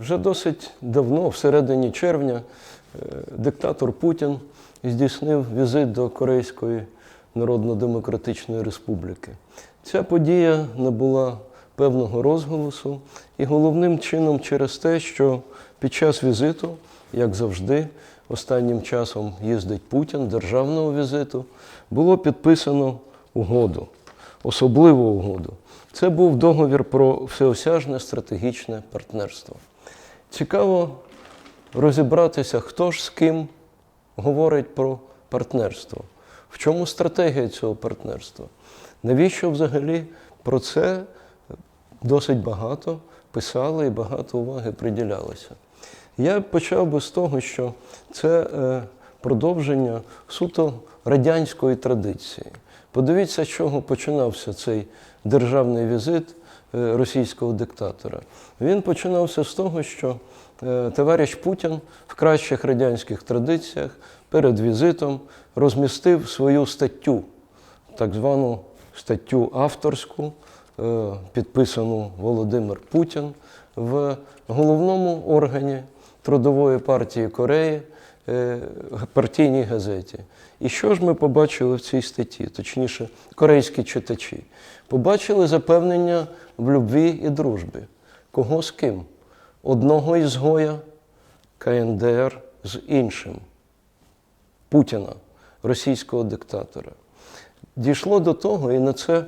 Вже досить давно, всередині червня, е, диктатор Путін здійснив візит до Корейської Народно-Демократичної Республіки. Ця подія набула певного розголосу, і головним чином через те, що під час візиту, як завжди, останнім часом їздить Путін, державного візиту, було підписано угоду, особливу угоду. Це був договір про всеосяжне стратегічне партнерство. Цікаво розібратися, хто ж з ким говорить про партнерство. В чому стратегія цього партнерства? Навіщо взагалі про це досить багато писали і багато уваги приділялося? Я почав би з того, що це е, продовження суто радянської традиції. Подивіться, з чого починався цей державний візит е, російського диктатора. Він починався з того, що е, товариш Путін в кращих радянських традиціях перед візитом розмістив свою статтю, так звану статтю авторську, е, підписану Володимир Путін в головному органі Трудової партії Кореї партійній газеті. І що ж ми побачили в цій статті, точніше, корейські читачі? Побачили запевнення в любві і дружбі. Кого з ким? Одного ізгоя КНДР з іншим. Путіна, російського диктатора. Дійшло до того, і на це,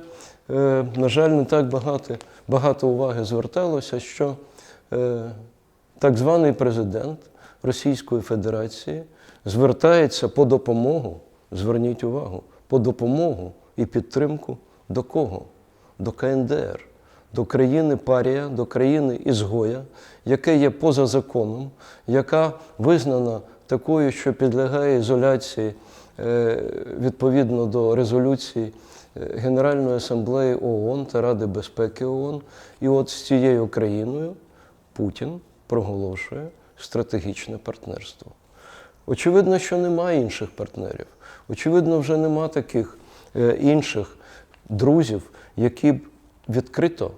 е, на жаль, не так багато, багато уваги зверталося, що е, так званий президент Російської Федерації звертається по допомогу, зверніть увагу, по допомогу і підтримку до кого? До КНДР, до країни парія, до країни ізгоя, яке є поза законом, яка визнана такою, що підлягає ізоляції е, відповідно до резолюції е, Генеральної асамблеї ООН та Ради безпеки ООН. І от з цією країною Путін проголошує стратегічне партнерство. Очевидно, що немає інших партнерів. Очевидно, вже нема таких е, інших друзів, які б відкрито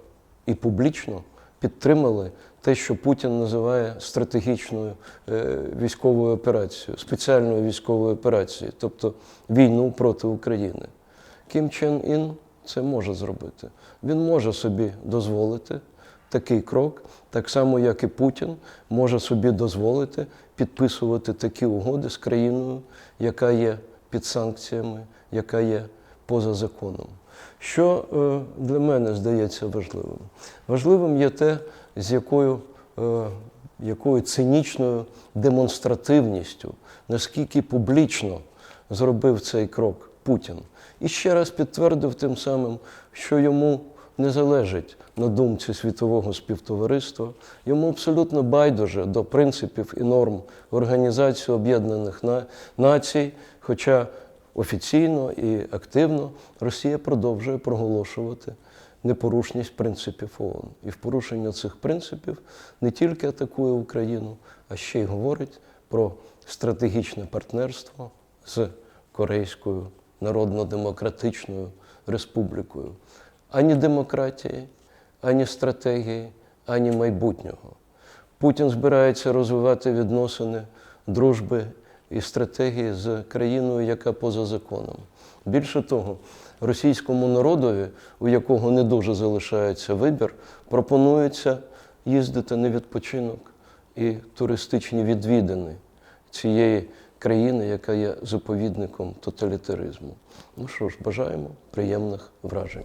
і публічно підтримали те, що Путін називає стратегічною е, військовою операцією, спеціальною військовою операцією, тобто війну проти України. Кім Чен Ін це може зробити. Він може собі дозволити такий крок, так само, як і Путін може собі дозволити підписувати такі угоди з країною, яка є під санкціями, яка є поза законом. Що е, для мене здається важливим? Важливим є те, з якою, е, якою цинічною демонстративністю, наскільки публічно зробив цей крок Путін. І ще раз підтвердив тим самим, що йому не залежить на думці світового співтовариства, йому абсолютно байдуже до принципів і норм Організації Об'єднаних Націй, хоча офіційно і активно Росія продовжує проголошувати непорушність принципів ООН. І в порушення цих принципів не тільки атакує Україну, а ще й говорить про стратегічне партнерство з Корейською Народно-Демократичною Республікою. Ані демократії, ані стратегії, ані майбутнього. Путін збирається розвивати відносини дружби і стратегії з країною, яка поза законом. Більше того, російському народові, у якого не дуже залишається вибір, пропонується їздити на відпочинок і туристичні відвідини цієї країни, яка є заповідником тоталітаризму. Ну що ж, бажаємо приємних вражень.